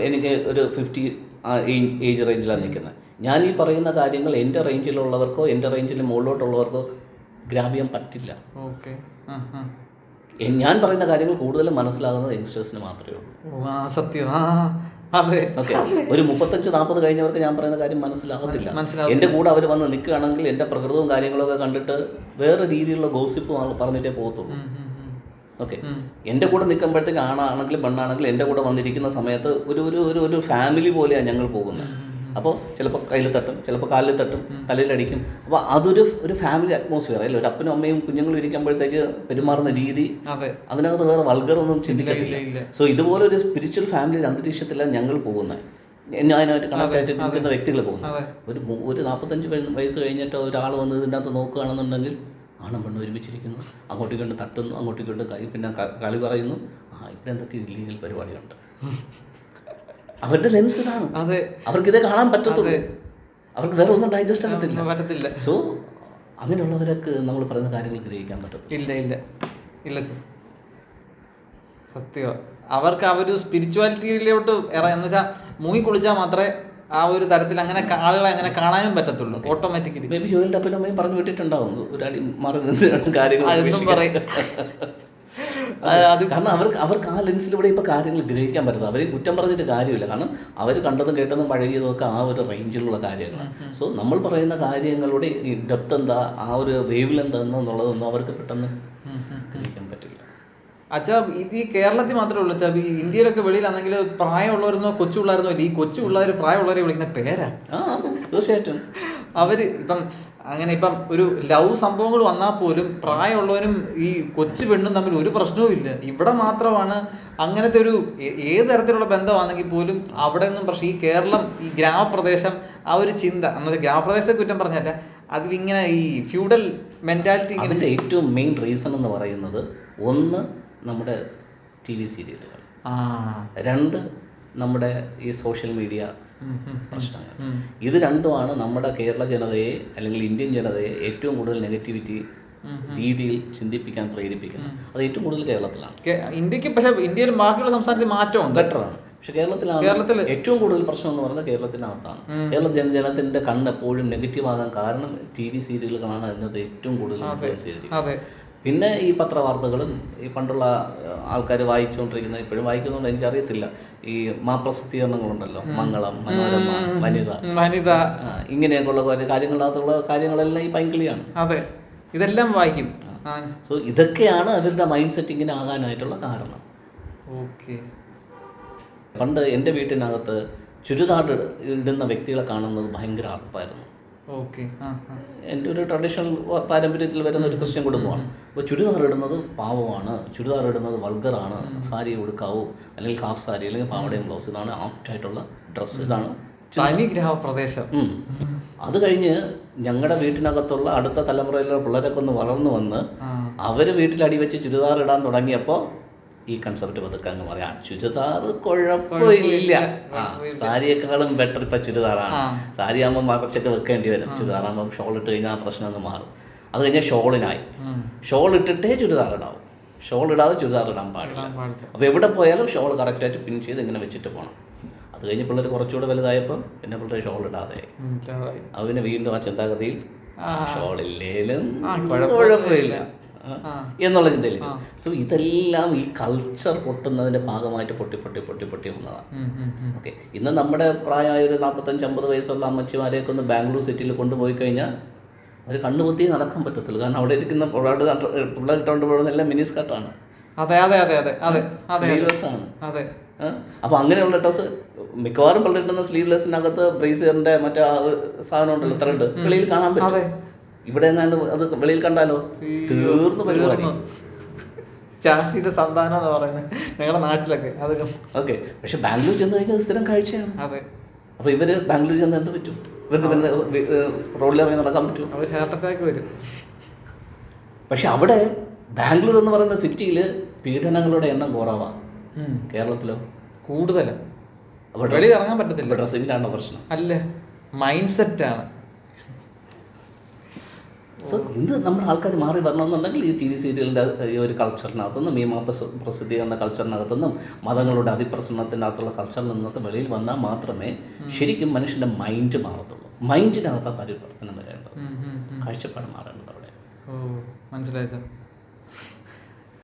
എനിക്ക് ഒരു fifty age age റേഞ്ചിലാണ് നിൽക്കുന്നത്. ഞാൻ ഈ പറയുന്ന കാര്യങ്ങൾ എന്റെ റേഞ്ചിലുള്ളവർക്കോ എന്റെ റേഞ്ചിൽ മുകളിലോട്ടുള്ളവർക്കോ ഗ്രാബ് ചെയ്യാൻ പറ്റില്ല. ഓക്കെ. ഞാൻ പറയുന്ന കാര്യങ്ങൾ കൂടുതലും മനസ്സിലാകുന്നത് യങ്സ്റ്റേഴ്സിന് മാത്രമേ ഉള്ളൂ. സത്യം. ആ അതെ. ഓക്കെ. ഒരു മുപ്പത്തഞ്ച് നാൽപ്പത് കഴിഞ്ഞവർക്ക് ഞാൻ പറയുന്ന കാര്യം മനസ്സിലാകത്തില്ല. എന്റെ കൂടെ അവർ വന്ന് നിൽക്കുകയാണെങ്കിൽ എന്റെ പ്രകൃതവും കാര്യങ്ങളൊക്കെ കണ്ടിട്ട് വേറെ രീതിയിലുള്ള ഗോസിപ്പ് പറഞ്ഞിട്ടേ പോകത്തുള്ളൂ. ഓക്കെ. എന്റെ കൂടെ നിൽക്കുമ്പോഴത്തേക്ക് ആണാണെങ്കിലും പെണ്ണാണെങ്കിലും എന്റെ കൂടെ വന്നിരിക്കുന്ന സമയത്ത് ഒരു ഒരു ഒരു ഒരു ഫാമിലി പോലെയാണ് ഞങ്ങൾ പോകുന്നത്. അപ്പോൾ ചിലപ്പോൾ കയ്യിൽ തട്ടും ചിലപ്പോൾ കാലിൽ തട്ടും തലയിലടിക്കും. അപ്പോൾ അതൊരു ഒരു ഫാമിലി അറ്റ്മോസ്ഫിയർ അല്ലേ? ഒരു അപ്പനും അമ്മയും കുഞ്ഞുങ്ങളും ഇരിക്കുമ്പോഴത്തേക്ക് പെരുമാറുന്ന രീതി അതെ. അതിനകത്ത് വേറെ വൾഗർ ഒന്നും ചിന്തിക്കത്തില്ല. സോ ഇതുപോലെ ഒരു സ്പിരിച്വൽ ഫാമിലി അന്തരീക്ഷത്തിലാണ് ഞങ്ങൾ പോകുന്നത്. ഞാനായിട്ട് കണക്ട് ആയിട്ട് നിൽക്കുന്ന വ്യക്തികൾ പോകുന്നത്. ഒരു ഒരു നാൽപ്പത്തഞ്ച് വയ- വയസ്സ് കഴിഞ്ഞിട്ട് ഒരാൾ വന്ന് ഇതിന്റെ അകത്ത് നോക്കുകയാണെന്നുണ്ടെങ്കിൽ ആണും പെണ്ണും ഒരുമിച്ചിരിക്കുന്നു. അങ്ങോട്ടേക്ക് കണ്ട് തട്ടുന്നു അങ്ങോട്ട് കണ്ട് കൈ പിന്നെ കളി പറയുന്നു. ആ ഇവിടെ എന്തൊക്കെ ഇല്ലീഗൽ പരിപാടിയുണ്ട്. അവരുടെ ലെൻസ് ഇതാണ്. അതെ. അവർക്ക് ഇതേ കാണാൻ പറ്റത്തുള്ളൂ. അവർക്ക് വേറെ ഒന്നും ഡൈജസ്റ്റ് ആകത്തില്ല പറ്റത്തില്ല. സോ അങ്ങനെയുള്ളവരൊക്കെ നമ്മൾ പറയുന്ന കാര്യങ്ങൾ ഗ്രഹിക്കാൻ പറ്റും ഇല്ല ഇല്ല. ഇല്ല. സത്യം. അവർക്ക് ആ ഒരു സ്പിരിച്വാലിറ്റിയിലോട്ട് ഇറ എന്ന് വെച്ചാൽ മുങ്ങി കുളിച്ചാൽ മാത്രമേ ആ ഒരു തരത്തിൽ അങ്ങനെ ആളുകളെ അങ്ങനെ കാണാനും പറ്റത്തുള്ളൂ. ഓട്ടോമാറ്റിക്കലി ബേബി ജോയിലിന്റെ അപ്പനും അമ്മയും പറഞ്ഞു വിട്ടിട്ടുണ്ടാവും. മാറി നിന്ന് കാര്യങ്ങൾ. അത്. കാരണം അവർക്ക് അവർക്ക് ആ ലെൻസിലൂടെ ഇപ്പോൾ കാര്യങ്ങൾ ഗ്രഹിക്കാൻ പറ്റുന്നത് അവരെ കുറ്റം പറഞ്ഞിട്ട് കാര്യമില്ല. കാരണം അവർ കണ്ടതും കേട്ടതും പഴകിയതും ഒക്കെ ആ ഒരു റേഞ്ചിലുള്ള കാര്യങ്ങളാണ്. സോ നമ്മൾ പറയുന്ന കാര്യങ്ങളുടെ ഈ ഡെപ്ത് എന്താ? ആ ഒരു വേവിൽ എന്താ എന്നുള്ളതൊന്നും അവർക്ക് പെട്ടെന്ന് അച്ഛാ ഇത് ഈ കേരളത്തിൽ മാത്രമേ ഉള്ളൂ അച്ഛാ. ഈ ഇന്ത്യയിലൊക്കെ വെളിയിലാണെങ്കിൽ പ്രായമുള്ളവരെന്നോ കൊച്ചു പിള്ളേരെന്നോ ഇല്ല. ഈ കൊച്ചു പിള്ളേർ പ്രായമുള്ളവരെ വിളിക്കുന്ന പേരാ. തീർച്ചയായിട്ടും. അവർ ഇപ്പം അങ്ങനെ ഇപ്പം ഒരു ലവ് സംഭവങ്ങൾ വന്നാൽ പോലും പ്രായമുള്ളവനും ഈ കൊച്ചു പെണ്ണും തമ്മിൽ ഒരു പ്രശ്നവും ഇല്ല. ഇവിടെ മാത്രമാണ് അങ്ങനത്തെ ഒരു ഏത് തരത്തിലുള്ള ബന്ധമാണെങ്കിൽ പോലും അവിടെ നിന്നും പ്രശ്നം. ഈ കേരളം ഈ ഗ്രാമപ്രദേശം ആ ഒരു ചിന്ത. എന്നുവെച്ചാൽ ഗ്രാമപ്രദേശത്തെ കുറ്റം പറഞ്ഞല്ല അതിലിങ്ങനെ ഈ ഫ്യൂഡൽ മെന്റാലിറ്റി ഇങ്ങനെ അതിന്റെ ഏറ്റവും മെയിൻ റീസൺ എന്ന് പറയുന്നത് ഒന്ന് നമ്മുടെ ടി വി സീരിയലുകൾ. രണ്ട് നമ്മുടെ ഈ സോഷ്യൽ മീഡിയ പ്രശ്നങ്ങൾ. ഇത് രണ്ടുമാണ് നമ്മുടെ കേരള ജനതയെ അല്ലെങ്കിൽ ഇന്ത്യൻ ജനതയെ ഏറ്റവും കൂടുതൽ നെഗറ്റിവിറ്റി രീതിയിൽ ചിന്തിപ്പിക്കാൻ പ്രേരിപ്പിക്കുന്നത് അത് ഏറ്റവും കൂടുതൽ കേരളത്തിലാണ്. ഇന്ത്യയ്ക്ക് പക്ഷേ ഇന്ത്യയിൽ ബാക്കിയുള്ള സംസ്ഥാനത്തിൽ മാറ്റമുണ്ട്. ബെറ്ററാണ് പക്ഷെ കേരളത്തിലാണ് കേരളത്തിൽ ഏറ്റവും കൂടുതൽ പ്രശ്നം എന്ന് പറയുന്നത് കേരളത്തിനകത്താണ്. കേരള ജനജനത്തിന്റെ കണ്ണ് എപ്പോഴും നെഗറ്റീവ് ആകാൻ കാരണം ടി വി സീരിയലുകളാണ് അതിനകത്ത് ഏറ്റവും കൂടുതൽ ഇൻഫ്ലുവൻസ് ചെയ്തിരിക്കുന്നത്. അതെ. പിന്നെ ഈ പത്രവാർത്തകളും ഈ പണ്ടുള്ള ആൾക്കാർ വായിച്ചുകൊണ്ടിരിക്കുന്ന ഇപ്പോഴും വായിക്കുന്നുണ്ട് എനിക്കറിയത്തില്ല. ഈ മാപ്രസിദ്ധീകരണങ്ങളുണ്ടല്ലോ. മംഗളം മനോരമ വനിത. വനിത. ഇങ്ങനെയൊക്കെയുള്ള കാര്യങ്ങളകത്തുള്ള കാര്യങ്ങളെല്ലാം ഈ പൈങ്കിളിയാണ്. അതെ. ഇതെല്ലാം വായിക്കും. സോ ഇതൊക്കെയാണ് അവരുടെ മൈൻഡ് സെറ്റ് ഇങ്ങനെ ആകാനായിട്ടുള്ള കാരണം. ഓക്കെ. പണ്ട് എന്റെ വീട്ടിനകത്ത് ചുരിദാർ ഇടുന്ന വ്യക്തികളെ കാണുന്നത് ഭയങ്കര അർപ്പായിരുന്നു. എന്റെ ഒരു ട്രഡീഷണൽ പാരമ്പര്യത്തിൽ വരുന്ന ഒരു ക്രിസ്ത്യൻ കുടുംബമാണ് അപ്പോൾ ചുരിദാർ ഇടുന്നത് പാവമാണ്. ചുരിദാർ ഇടുന്നത് വൾഗറാണ് സാരി ഉടുക്കാവൂ അല്ലെങ്കിൽ ഹാഫ് സാരി അല്ലെങ്കിൽ പാവടയും ബ്ലൗസ് ഇതാണ് ആപ്റ്റായിട്ടുള്ള ഡ്രസ്സ് ഇതാണ് തനി ഗ്രാമപ്രദേശം അത് കഴിഞ്ഞ് ഞങ്ങളുടെ വീട്ടിനകത്തുള്ള അടുത്ത തലമുറയിലുള്ള പിള്ളേരൊക്കെ ഒന്ന് വളർന്നു വന്ന് അവർ വീട്ടിൽ അടിവെച്ച് ചുരിദാർ ഇടാൻ തുടങ്ങിയപ്പോൾ ഈ കൺസെപ്റ്റ് പതുക്കെ അങ്ങ് പറയാം. ചുരിദാർ കുഴപ്പമില്ല. ആ സാരിയേക്കാളും ബെറ്റർ ഇപ്പം ചുരിദാറാണ്. സാരി ആകുമ്പോൾ മറച്ചൊക്കെ വെക്കേണ്ടി വരും. ചുരിദാറാകുമ്പോൾ ഷോൾ ഇട്ട് കഴിഞ്ഞാൽ ആ പ്രശ്നം അങ്ങ് മാറും. അത് കഴിഞ്ഞാൽ ഷോളിനായി. ഷോൾ ഇട്ടിട്ടേ ചുരിദാർ ഇടാവും ഷോൾ ഇടാതെ ചുരിദാർ ഇടാൻ പാടില്ല. അപ്പൊ അപ്പോൾ എവിടെ പോയാലും ഷോൾ കറക്റ്റായിട്ട് പിൻ ചെയ്ത് ഇങ്ങനെ വെച്ചിട്ട് പോകണം അത് കഴിഞ്ഞ് പിള്ളേർ കുറച്ചുകൂടെ വലുതായപ്പോൾ പിന്നെ പിള്ളേർ ഷോൾ ഇടാതെ. അത് പിന്നെ വീണ്ടും ആ ചിന്താഗതിയിൽ. ഷോൾ ഇല്ലേലും കുഴപ്പമില്ല. എന്നുള്ള ചിന്തയിൽ സോ ഇതെല്ലാം ഈ കൾച്ചർ പൊട്ടുന്നതിന്റെ ഭാഗമായിട്ട് പൊട്ടി പൊട്ടി പൊട്ടി പൊട്ടി വന്നതാണ്. ഓക്കെ ഇന്ന് നമ്മുടെ പ്രായമായ ഒരു നാൽപ്പത്തഞ്ച് അമ്പത് വയസ്സുള്ള അമ്മച്ചിമാരെയൊക്കെ ഒന്ന് ബാംഗ്ലൂർ സിറ്റിയിൽ കൊണ്ടുപോയി കഴിഞ്ഞാൽ അവർ കണ്ണുപൊത്തി നടക്കാൻ പറ്റത്തില്ല. കാരണം അവിടെ ഇരിക്കുന്ന പിള്ളേർ പിള്ളേർ ഇട്ടുകൊണ്ട് പോകുന്നതെല്ലാം മിനി സ്കർട്ടാണ് അതെ അതെ അതെ അതെ അതെ അതെ സ്ലീവ്ലെസ് ആണ്. അതെ. അപ്പോൾ അങ്ങനെയുള്ള ഡ്രസ്സ് മിക്കവാറും പിള്ളേർ ഇടുന്ന സ്ലീവ്ലെസ്സിനകത്ത് ബ്രേസറിന്റെ മറ്റേ സാധനം ഉണ്ടല്ലോ ത്രെഡ് വെളിയിൽ കാണാൻ. പറ്റും. ഇവിടെ എങ്ങാണ്ട് അത് വെളിയിൽ കണ്ടാലോ? തീർന്നു പരിപാടി. ചാസിന്റെ സന്താനം എന്ന് പറയുന്നത് ഞങ്ങളുടെ നാട്ടിലൊക്കെ അത് ഓക്കെ. പക്ഷെ ബാംഗ്ലൂർ ചെന്ന് കഴിഞ്ഞാൽ സ്ഥിരം കാഴ്ചയാണ്. അതെ. അപ്പൊ ഇവർ ബാംഗ്ലൂർ ചെന്ന് എന്ത് പറ്റും? ഇവർക്ക് പിന്നെ റോഡിൽ ഇറങ്ങി നടക്കാൻ പറ്റും അവർ ഹാർട്ട് അറ്റാക്ക് വരും. പക്ഷെ അവിടെ ബാംഗ്ലൂർ എന്ന് പറയുന്ന സിറ്റിയിൽ പീഡനങ്ങളുടെ എണ്ണം കുറവാണ്. കേരളത്തിലോ? കൂടുതലാണ് വെളിയിൽ ഇറങ്ങാൻ പറ്റത്തില്ല. ഡ്രസ്സിങ്ങിലാണോ പ്രശ്നം? അല്ല മൈൻഡ് സെറ്റാണ് സോ ഇത് നമ്മുടെ ആൾക്കാർ മാറി വരണമെന്നുണ്ടെങ്കിൽ ഈ ടി വി സീരിയലിന്റെ ഈ ഒരു കൾച്ചറിനകത്തുനിന്നും മീമാ പ്രസ- പ്രസിദ്ധി എന്ന കൾച്ചറിനകത്തുനിന്നും മതങ്ങളുടെ അതിപ്രസരണത്തിന്റെ അകത്തുള്ള കൾച്ചറിൽ നിന്നൊക്കെ വെളിയിൽ വന്നാൽ മാത്രമേ ശരിക്കും മനുഷ്യന്റെ മൈൻഡ് മാറത്തുള്ളൂ. മൈൻഡിനകത്ത് പരിവർത്തനം വരേണ്ടത്. കാഴ്ചപ്പാട് മാറേണ്ടത് അവിടെ. ഓ മനസ്സിലായി സാർ